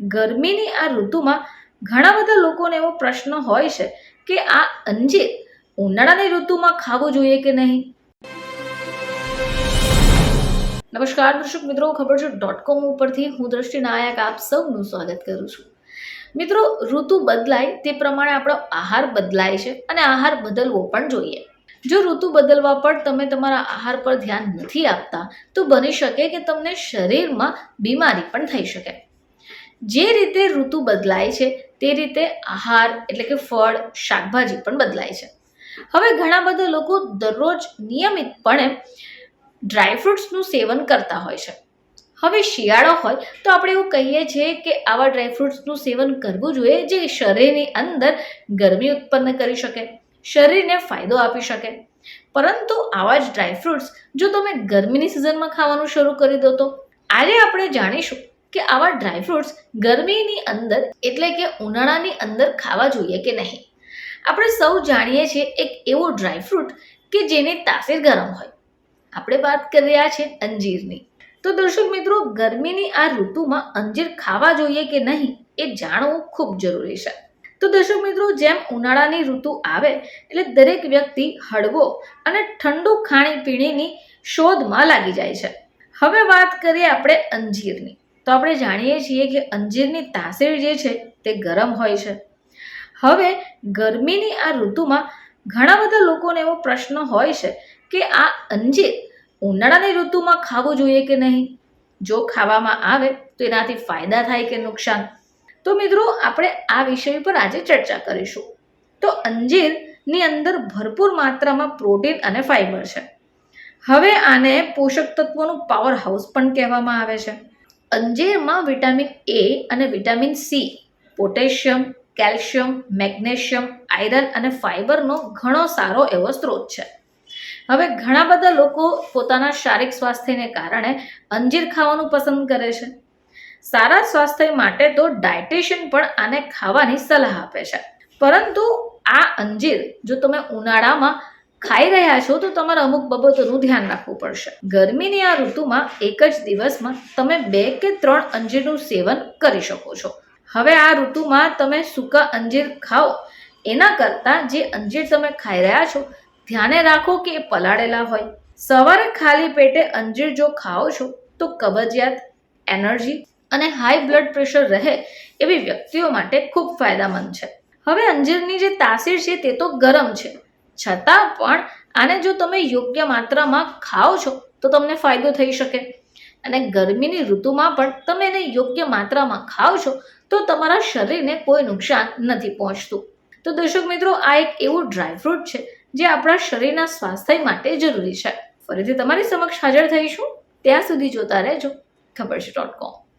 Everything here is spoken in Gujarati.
ગરમીની આ ઋતુમાં ઘણા બધા લોકોને એવો પ્રશ્ન હોય છે કે આ અંજીર ઉનાળાની ઋતુમાં ખાવું જોઈએ કે નહીં? નમસ્કાર, દર્શક મિત્રો, ખબર છે. ડોટ કોમ ઉપરથી હું દ્રષ્ટિ નાયક આપ સૌનું સ્વાગત કરું છું. મિત્રો, ઋતુ બદલાય તે પ્રમાણે આપણો આહાર બદલાય છે અને આહાર બદલવો પણ જોઈએ. જો ઋતુ બદલવા પર તમે તમારા આહાર પર ધ્યાન નથી આપતા, તો બની શકે કે તમને શરીરમાં બીમારી પણ થઈ શકે. જે રીતે ઋતુ બદલાય છે, તે રીતે આહાર એટલે કે ફળ, શાકભાજી પણ બદલાય છે. હવે ઘણા બધા લોકો દરરોજ નિયમિતપણે ડ્રાયફ્રૂટ્સનું સેવન કરતા હોય છે. હવે શિયાળો હોય તો આપણે એવું કહીએ છીએ કે આવા ડ્રાયફ્રૂટ્સનું સેવન કરવું જોઈએ જે શરીરની અંદર ગરમી ઉત્પન્ન કરી શકે, શરીરને ફાયદો આપી શકે. પરંતુ આવા જ ડ્રાયફ્રૂટ્સ જો તમે ગરમીની સિઝનમાં ખાવાનું શરૂ કરી દો તો, આજે આપણે જાણીશું કે આવા ડ્રાયફ્રૂટ્સ ગરમીની અંદર, એટલે કે ઉનાળાની અંદર ખાવા જોઈએ કે નહીં? આપણે સૌ જાણીએ છીએ એક એવો ડ્રાયફ્રૂટ કે જેની તાસીર ગરમ હોય. આપણે વાત કરી રહ્યા છે અંજીરની. તો દર્શક મિત્રો, ગરમીની આ ઋતુમાં અંજીર ખાવા જોઈએ કે નહીં એ જાણવું ખૂબ જરૂરી છે. તો દર્શક મિત્રો, જેમ ઉનાળાની ઋતુ આવે, એટલે દરેક વ્યક્તિ હળવો અને ઠંડુ ખાણીપીણીની શોધમાં લાગી જાય છે. હવે વાત કરીએ આપણે અંજીરની. તો આપણે જાણીએ છીએ કે અંજીરની તાસીર જે છે તે ગરમ હોય છે. હવે ગરમીની આ ઋતુમાં ઘણા બધા લોકોને એવો પ્રશ્ન હોય છે કે આ અંજીર ઉનાળાની ઋતુમાં ખાવું જોઈએ કે નહીં? જો ખાવામાં આવે તો એનાથી ફાયદા થાય કે નુકસાન? તો મિત્રો, આપણે આ વિષય પર આજે ચર્ચા કરીશું. તો અંજીરની અંદર ભરપૂર માત્રામાં પ્રોટીન અને ફાઇબર છે. હવે આને પોષક તત્વોનું પાવર હાઉસ પણ કહેવામાં આવે છે. અંજીરમાં વિટામિન એ અને vitamin C, potassium, calcium, magnesium, iron અને ફાઇબરનો ઘણો સારો એવો સ્ત્રોત છે. હવે ઘણા બધા લોકો પોતાના શારીરિક સ્વાસ્થ્યને કારણે અંજીર ખાવાનું પસંદ કરે છે. સારા સ્વાસ્થ્ય માટે તો ડાયટેશિયન પણ આને ખાવાની સલાહ આપે છે. પરંતુ આ અંજીર જો તમે ઉનાળામાં ખાઈ રહ્યા છો તો તમારે અમુક બાબતોનું ધ્યાન રાખવું પડશે. ગરમીની આ ઋતુમાં એક જ દિવસમાં તમે બે કે ત્રણ અંજીરનું સેવન કરી શકો છો. હવે આ ઋતુમાં તમે સૂકા અંજીર ખાઓ. એના કરતાં જે અંજીર તમે ખાઈ રહ્યા છો, ધ્યાને રાખો કે એ પલાળેલા હોય. સવારે ખાલી પેટે અંજીર જો ખાઓ છો, તો કબજિયાત, એનર્જી અને હાઈ બ્લડ પ્રેશર રહે એવી વ્યક્તિઓ માટે ખૂબ ફાયદામંદ છે. હવે અંજીરની જે તાસીર છે તે તો ગરમ છે. છતાં પણ આને જો તમે યોગ્ય માત્રામાં ખાઓ છો, તો તમને ફાયદો થઈ શકે. અને ગરમીની ઋતુમાં પણ તમે એને યોગ્ય માત્રામાં ખાઓ છો, તો તમારા શરીરને કોઈ નુકસાન નથી પહોંચતું. તો દર્શક મિત્રો, આ એક એવું ડ્રાયફ્રૂટ છે, જે આપણા શરીરના સ્વાસ્થ્ય માટે જરૂરી છે. ફરીથી તમારી સમક્ષ હાજર થઈશું. ત્યાં સુધી જોતા રહેજો. ખબર છે ડોટ કોમ